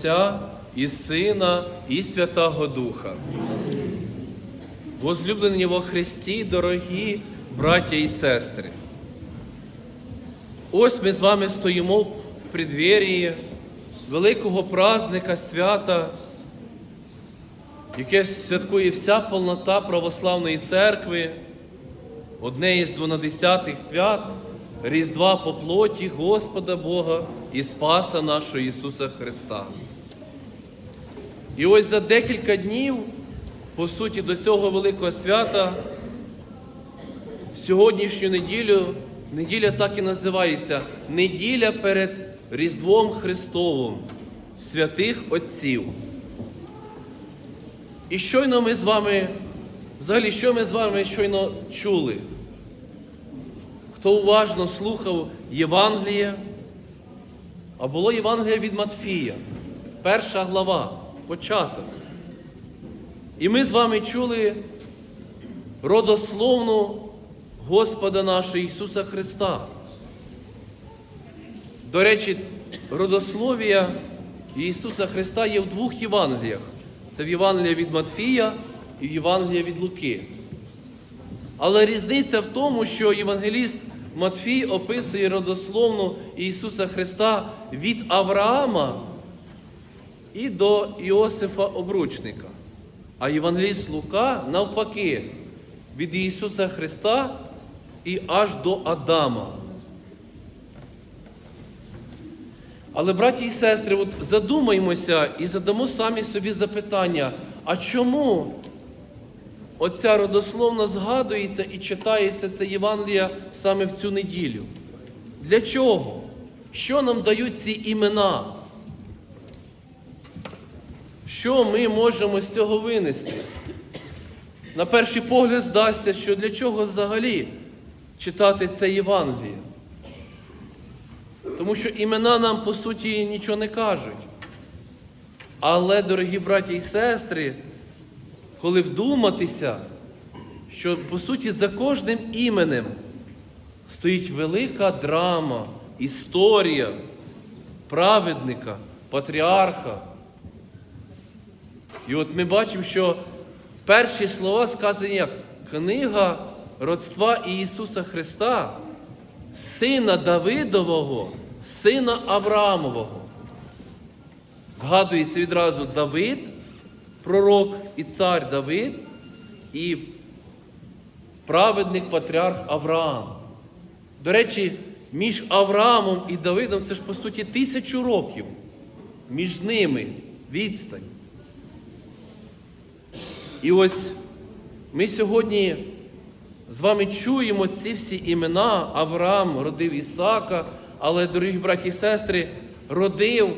Отця і Сина, і Святого Духа. Возлюблені во Христі, дорогі браття і сестри. Ось ми з вами стоїмо в преддверії великого праздника свята, яке святкує вся повнота православної церкви, одне із двонадесятих свят Різдва по плоті Господа Бога і Спаса нашого Ісуса Христа. І ось за декілька днів, по суті, до цього великого свята, сьогоднішню неділю, неділя так і називається неділя перед Різдвом Христовим святих Отців. І щойно ми з вами, взагалі, що ми з вами щойно чули? Хто уважно слухав Євангеліє, а було Євангеліє від Матфія, перша глава, початок. І ми з вами чули родословну Господа нашого Ісуса Христа. До речі, родословія Ісуса Христа є в двох Євангеліях. Це в Євангелії від Матфія і в Євангелії від Луки. Але різниця в тому, що євангеліст Матфій описує родословну Ісуса Христа від Авраама і до Іосифа Обручника. А євангеліст Лука навпаки від Ісуса Христа і аж до Адама. Але, браті і сестри, от задумаймося і задамо самі собі запитання, а чому оця родословна згадується і читається це Євангелія саме в цю неділю? Для чого? Що нам дають ці імена? Що ми можемо з цього винести? На перший погляд здасться, що для чого взагалі читати це Євангеліє? Тому що імена нам, по суті, нічого не кажуть. Але, дорогі браті і сестри, коли вдуматися, що по суті за кожним іменем стоїть велика драма, історія праведника, патріарха. І от ми бачимо, що перші слова сказані як книга родства Ісуса Христа, сина Давидового, сина Авраамового. Згадується відразу Давид, пророк і цар Давид, і праведник патріарх Авраам. До речі, між Авраамом і Давидом це ж по суті тисячу років. Між ними відстань. І ось ми сьогодні з вами чуємо ці всі імена. Авраам родив Ісака, але, дорогі браті і сестри, родив,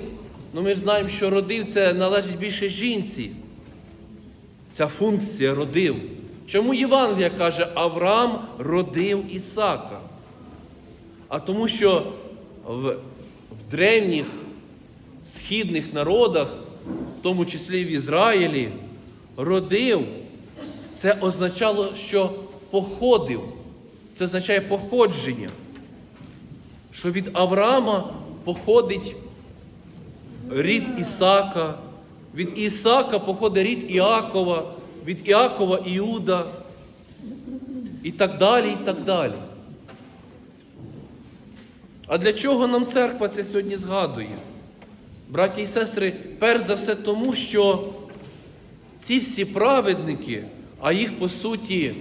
ну ми ж знаємо, що родив це належить більше жінці. Ця функція родив. Чому Євангелія каже, Авраам родив Ісака? А тому що в, в древніх східних народах, в тому числі в Ізраїлі, родив, це означало, що походив. Це означає походження. Що від Авраама походить рід Ісака, від Ісака походить рід Іакова, від Іакова Іуда і так далі, і так далі. А для чого нам церква це сьогодні згадує? Браті і сестри, перш за все тому, що ці всі праведники, а їх по суті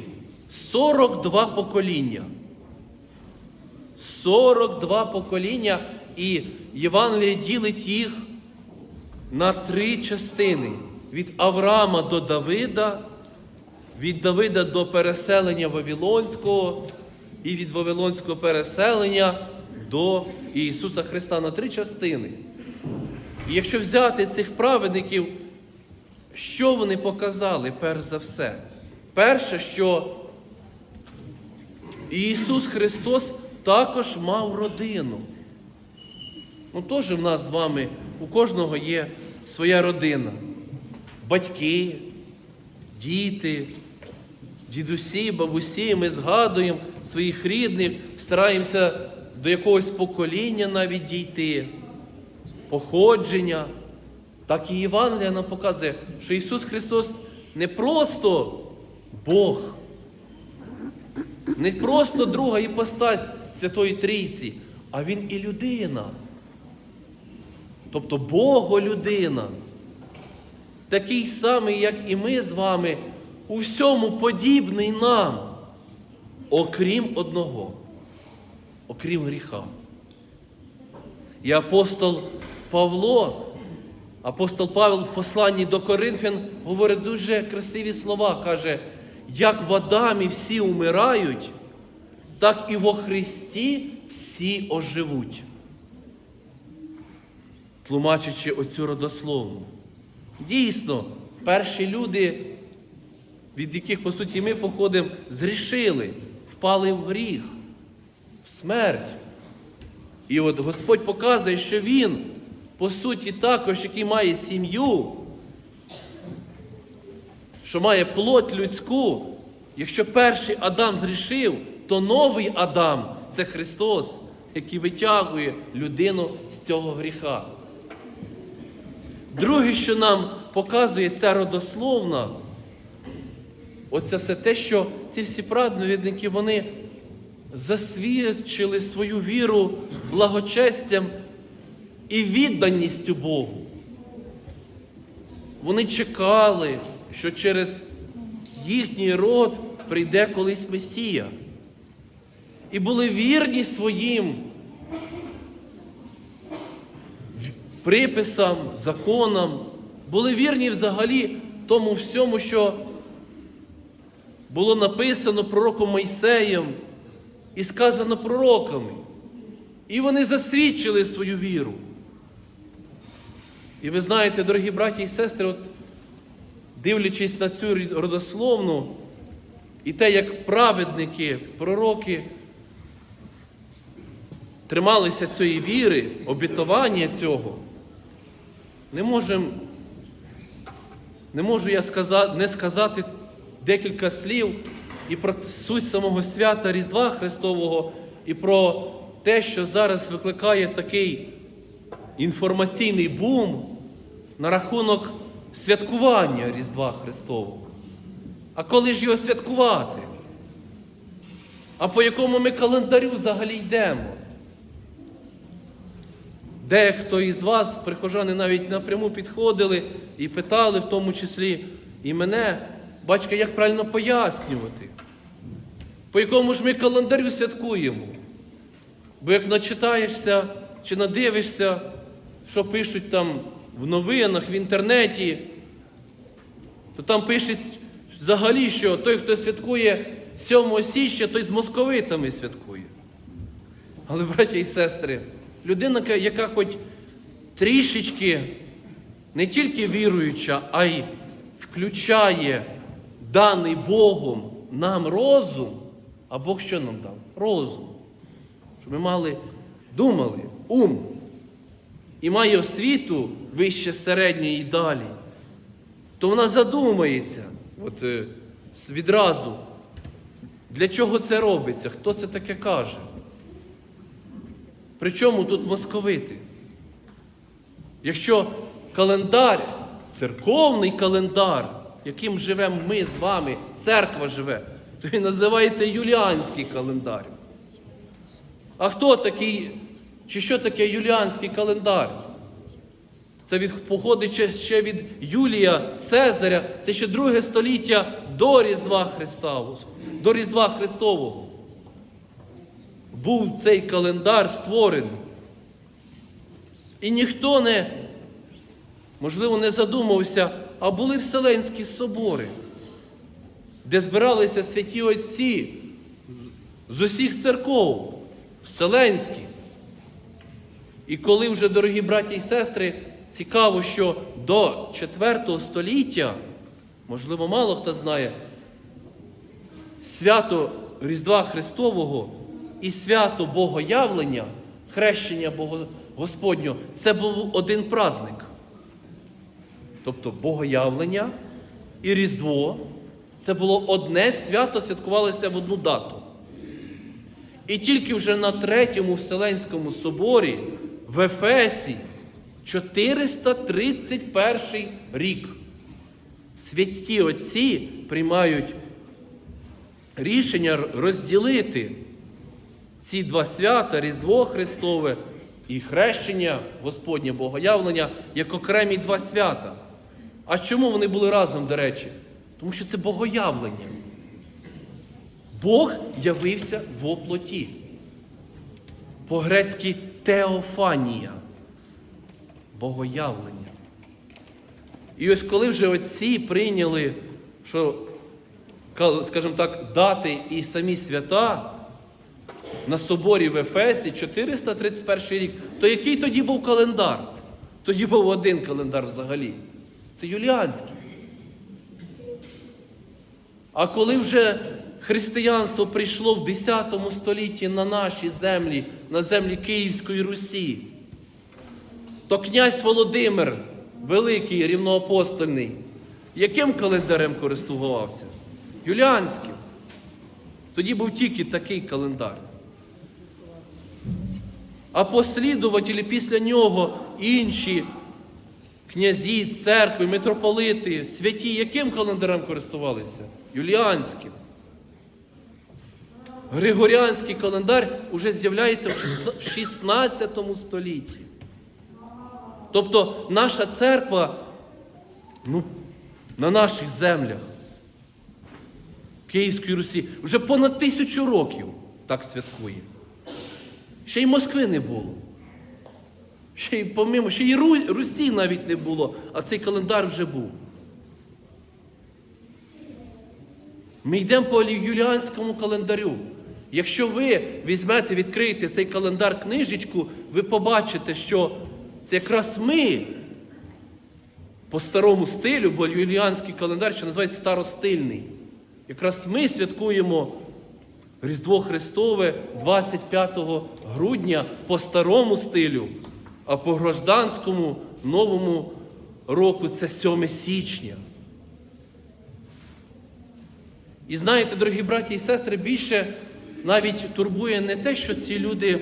42 покоління. 42 покоління, і Євангеліє ділить їх на три частини: від Авраама до Давида, від Давида до переселення Вавилонського, і від Вавилонського переселення до Ісуса Христа на три частини. І якщо взяти цих праведників, що вони показали перш за все? Перше, що Ісус Христос також мав родину. Ну, теж в нас з вами, у кожного є своя родина. Батьки, діти, дідусі, бабусі, ми згадуємо своїх рідних, стараємося до якогось покоління навіть дійти, походження. Так і Євангелія нам показує, що Ісус Христос не просто Бог, не просто друга іпостась Святої Трійці, а Він і людина. Тобто Бого-людина. Такий самий, як і ми з вами, у всьому подібний нам, окрім одного, окрім гріха. І апостол Павло, апостол Павел в посланні до Коринфян говорить дуже красиві слова. Каже, як в Адамі всі умирають, так і во Христі всі оживуть. Тлумачачи оцю родословну. Дійсно, перші люди, від яких, по суті, ми походимо, згрішили, впали в гріх, в смерть. І от Господь показує, що Він, по суті, також, який має сім'ю, що має плоть людську. Якщо перший Адам згрішив, то новий Адам це Христос, який витягує людину з цього гріха. Друге, що нам показує ця родословна, оце все те, що ці всі праведники, вони засвідчили свою віру благочестям і відданістю Богу. Вони чекали, що через їхній род прийде колись Месія. І були вірні своїм приписам, законам, були вірні взагалі тому всьому, що було написано пророком Мойсеєм і сказано пророками. І вони засвідчили свою віру. І ви знаєте, дорогі браті і сестри, от дивлячись на цю родословну, і те, як праведники, пророки трималися цієї віри, обітування цього, не можем, не можу я сказати, не сказати декілька слів і про суть самого свята Різдва Христового, і про те, що зараз викликає такий інформаційний бум на рахунок святкування Різдва Христового. А коли ж його святкувати? А по якому ми календарю взагалі йдемо? Дехто із вас, прихожани, навіть напряму підходили і питали, в тому числі і мене, батька, як правильно пояснювати, по якому ж ми календарю святкуємо. Бо як начитаєшся чи надивишся, що пишуть там в новинах, в інтернеті, то там пишуть взагалі, що той, хто святкує 7 січня, той з московитами святкує. Але, браття і сестри, людина, яка хоч трішечки не тільки віруюча, а й включає даний Богом нам розум, а Бог що нам дав? Розум. Щоб ми мали, думали, ум. І має освіту вище середньої і далі, то вона задумається от, е, відразу, для чого це робиться, хто це таке каже. Причому тут московити? Якщо календар, церковний календар, яким живемо ми з вами, церква живе, то він називається Юліанський календар. А хто такий, чи що таке юліанський календар? Це від, походить ще- від Юлія Цезаря, це ще друге століття до Різдва Христового. До Різдва Христового. Був цей календар створений. І ніхто не, можливо, не задумався, а були Вселенські собори, де збиралися святі отці з усіх церков, Вселенські. І коли вже, дорогі браті і сестри, цікаво, що до 4 століття, можливо, мало хто знає, свято Різдва Христового і свято Богоявлення, хрещення Господнього, це був один праздник. Тобто Богоявлення і Різдво це було одне свято, святкувалося в одну дату. І тільки вже на третьому Вселенському соборі в Ефесі 431 рік. Святі отці приймають рішення розділити ці два свята, Різдво Христове і хрещення Господнє Богоявлення як окремі два свята. А чому вони були разом, до речі? Тому що це богоявлення. Бог явився в оплоті. По-грецьки теофанія. Богоявлення. І ось коли вже отці прийняли, що, скажімо так, дати і самі свята на соборі в Ефесі 431 рік, то який тоді був календар? Тоді був один календар взагалі. Це юліанський. А коли вже християнство прийшло в 10 столітті на наші землі, на землі Київської Русі, то князь Володимир, великий рівноапостольний, яким календарем користувався? Юліанським. Тоді був тільки такий календар. А послідувателі після нього інші князі, церкви, митрополити, святі, яким календарем користувалися? Юліанським. Григоріанський календар уже з'являється в 16 столітті. Тобто наша церква ну, на наших землях Київської Русі вже понад тисячу років так святкує. Ще й Москви не було. Ще й помимо, ще й Русі навіть не було, а цей календар вже був. Ми йдемо по юліанському календарю. Якщо ви візьмете, відкриєте цей календар книжечку, ви побачите, що це якраз ми по старому стилю, бо юліанський календар, що називається старостильний. Якраз ми святкуємо Різдво Христове 25 грудня по старому стилю, а по гражданському новому року це 7 січня. І знаєте, дорогі браті і сестри, більше навіть турбує не те, що ці люди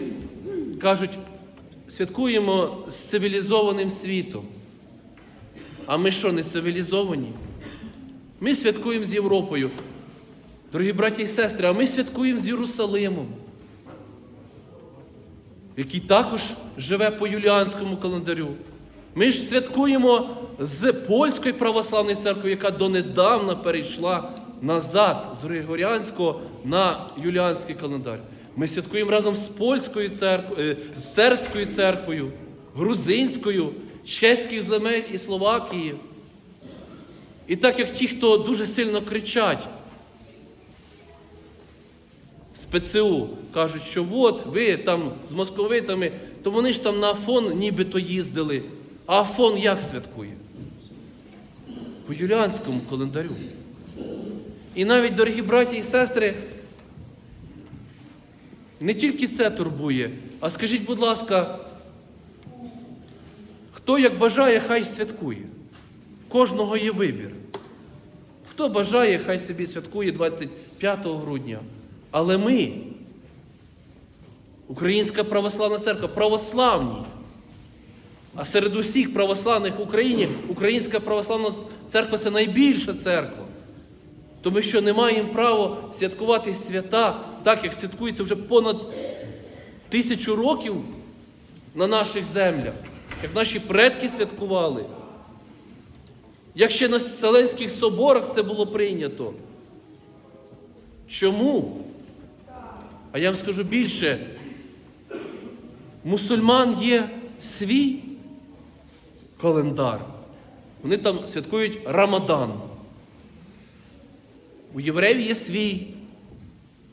кажуть, святкуємо з цивілізованим світом. А ми що, не цивілізовані? Ми святкуємо з Європою. Дорогі браті і сестри, а ми святкуємо з Єрусалимом, який також живе по юліанському календарю. Ми ж святкуємо з Польської православної церкви, яка донедавна перейшла назад з Григоріанського на юліанський календар. Ми святкуємо разом з польською церквою, з сербською церквою, грузинською, чеських земель і Словакії. І так як ті, хто дуже сильно кричать з ПЦУ, кажуть, що от ви там з московитами, то вони ж там на Афон нібито їздили. А Афон як святкує? По юліанському календарю. І навіть, дорогі браті і сестри, не тільки це турбує, а скажіть, будь ласка, хто як бажає, хай святкує. Кожного є вибір. Хто бажає, хай собі святкує 25 грудня. Але ми, Українська православна церква, православні. А серед усіх православних в Україні Українська православна церква це найбільша церква. Тому що не маємо права святкувати свята, так як святкується вже понад тисячу років на наших землях, як наші предки святкували. Як ще на Вселенських соборах це було прийнято. Чому? А я вам скажу більше, мусульман є свій календар. Вони там святкують Рамадан. У євреїв є свій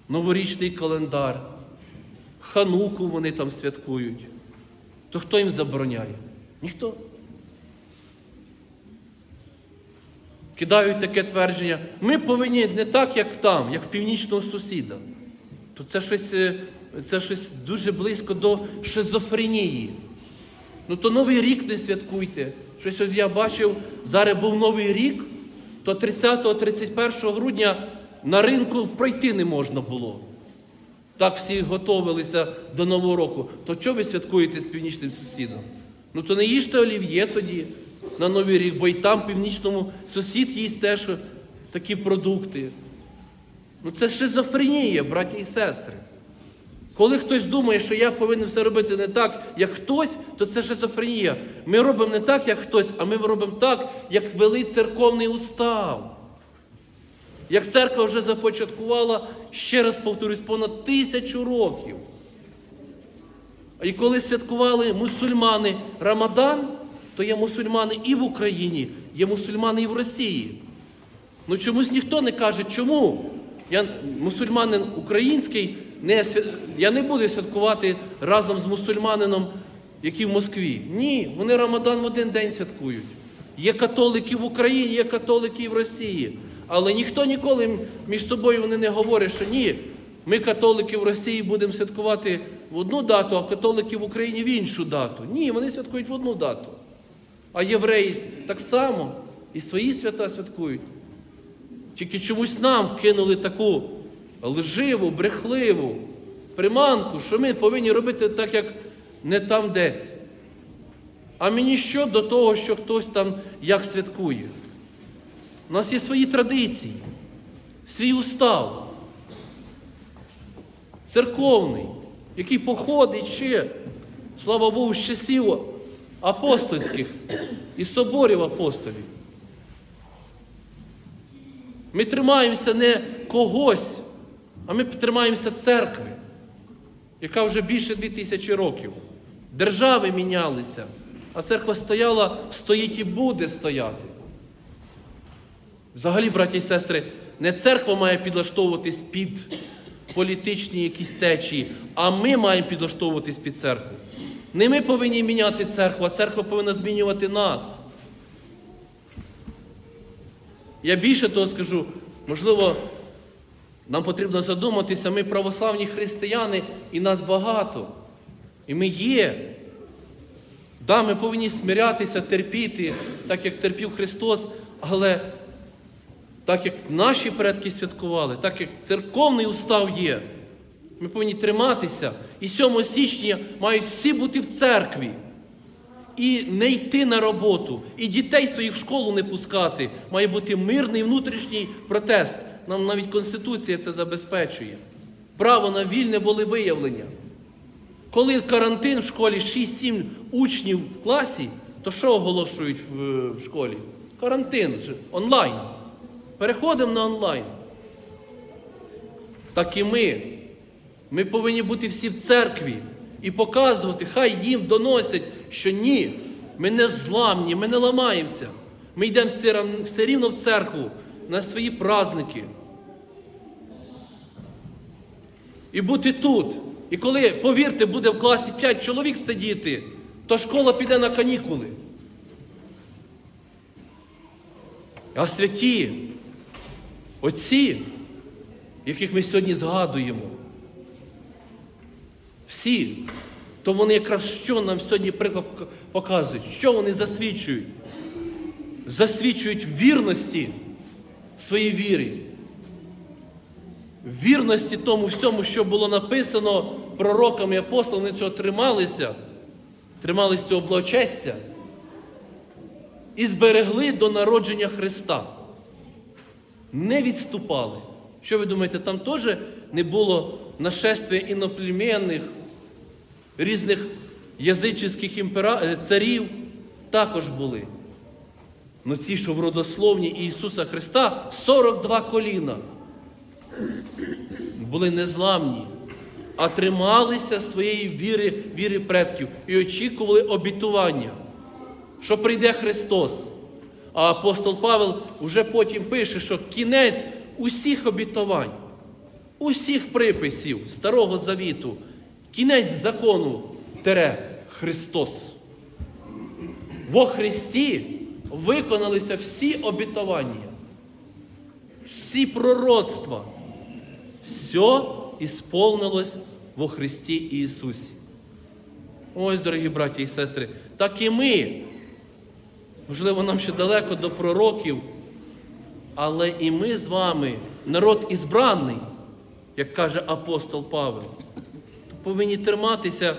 новорічний календар. Хануку вони там святкують. То хто їм забороняє? Ніхто. Кидають таке твердження. Ми повинні не так, як там, як північного сусіда. То це щось, е, це щось дуже близько до шизофренії. Ну то Новий рік не святкуйте. Щось ось я бачив, зараз був Новий рік, то 30-31 грудня на ринку пройти не можна було. Так всі готувалися до Нового року. То чого ви святкуєте з північним сусідом? Ну то не їжте олів'є тоді на Новий рік, бо і там в північному сусід їсть теж такі продукти. Ну це шизофренія, браті і сестри. Коли хтось думає, що я повинен все робити не так, як хтось, то це шизофренія. Ми робимо не так, як хтось, а ми робимо так, як вели церковний устав. Як церква вже започаткувала, ще раз повторюсь, понад тисячу років. І коли святкували мусульмани Рамадан, то є мусульмани і в Україні, є мусульмани і в Росії. Ну чомусь ніхто не каже, чому я мусульманин український, не я не буду святкувати разом з мусульманином, який в Москві. Ні, вони Рамадан в один день святкують. Є католики в Україні, є католики і в Росії. Але ніхто ніколи між собою вони не говорять, що ні, ми, католики в Росії, будемо святкувати в одну дату, а католики в Україні в іншу дату. Ні, вони святкують в одну дату. А євреї так само і свої свята святкують. Тільки чомусь нам вкинули таку лживу, брехливу приманку, що ми повинні робити так, як не там десь. А мені що до того, що хтось там як святкує? У нас є свої традиції, свій устав, церковний, який походить ще, слава Богу, з часів апостольських і соборів апостолів. Ми тримаємося не когось, а ми тримаємося церкви, яка вже більше дві тисячі років. Держави мінялися, а церква стояла, стоїть і буде стояти. Взагалі, браті і сестри, не церква має підлаштовуватись під політичні якісь течії, а ми маємо підлаштовуватись під церкву. Не ми повинні міняти церкву, а церква повинна змінювати нас. Я більше того скажу, можливо, нам потрібно задуматися, ми православні християни, і нас багато. І ми є. Да, ми повинні смирятися, терпіти, так як терпів Христос, але так як наші предки святкували, так як церковний устав є, ми повинні триматися. І 7 січня мають всі бути в церкві. І не йти на роботу, і дітей своїх в школу не пускати. Має бути мирний внутрішній протест. Нам навіть Конституція це забезпечує. Право на вільне волевиявлення. Коли карантин в школі 6-7 учнів в класі, то що оголошують в, школі? Карантин онлайн. Переходимо на онлайн. Так і ми. Ми повинні бути всі в церкві і показувати, хай їм доносять, що ні, ми не зламні, ми не ламаємося. Ми йдемо все рівно в церкву на свої праздники. І бути тут. І коли, повірте, буде в класі 5 чоловік сидіти, то школа піде на канікули. А святі, отці, яких ми сьогодні згадуємо, всі, то вони якраз що нам сьогодні приклад показують, що вони засвідчують? Засвідчують вірності своїй вірі. Вірності тому всьому, що було написано пророками і апостолами, цього трималися, трималися цього благочестя і зберегли до народження Христа. Не відступали. Що ви думаєте, там теж не було нашествия іноплемінних, різних язичних імпера... е, царів? Також були. Но ці, що в родословні Ісуса Христа, 42 коліна були незламні, а трималися своєї віри, віри предків і очікували обітування, що прийде Христос. А апостол Павел вже потім пише, що кінець усіх обітувань, усіх приписів Старого Завіту, кінець закону тере Христос. Во Христі виконалися всі обітування, всі пророцтва. Все ісполнилось во Христі Ісусі. Ось, дорогі браті і сестри, так і ми. Можливо, нам ще далеко до пророків, але і ми з вами, народ ізбраний, як каже апостол Павел, повинні триматися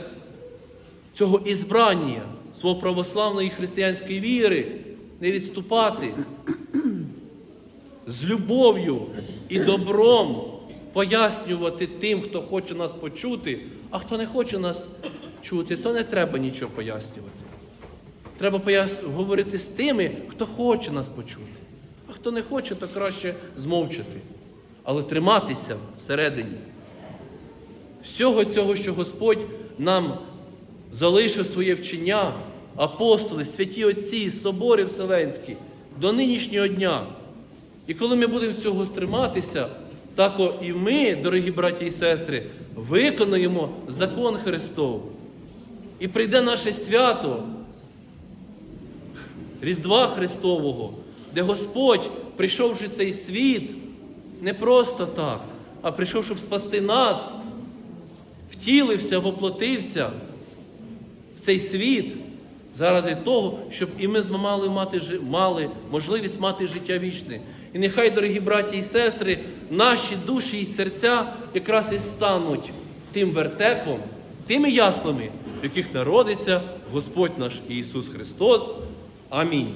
цього ізбрання, свого православної християнської віри, не відступати, з любов'ю і добром пояснювати тим, хто хоче нас почути, а хто не хоче нас чути, то не треба нічого пояснювати. Треба пояс... говорити з тими, хто хоче нас почути. А хто не хоче, то краще змовчати. Але триматися всередині. Всього цього, що Господь нам залишив своє вчення, апостоли, святі Отці, собори Вселенські до нинішнього дня. І коли ми будемо цього стриматися, так і ми, дорогі браті і сестри, виконуємо закон Христов. І прийде наше свято Різдва Христового, де Господь, прийшовши цей світ, не просто так, а прийшов, щоб спасти нас, втілився, воплотився в цей світ заради того, щоб і ми мали, мати, мали можливість мати життя вічне. І нехай, дорогі браті і сестри, наші душі і серця якраз і стануть тим вертепом, тими яслами, в яких народиться Господь наш Ісус Христос. Амінь.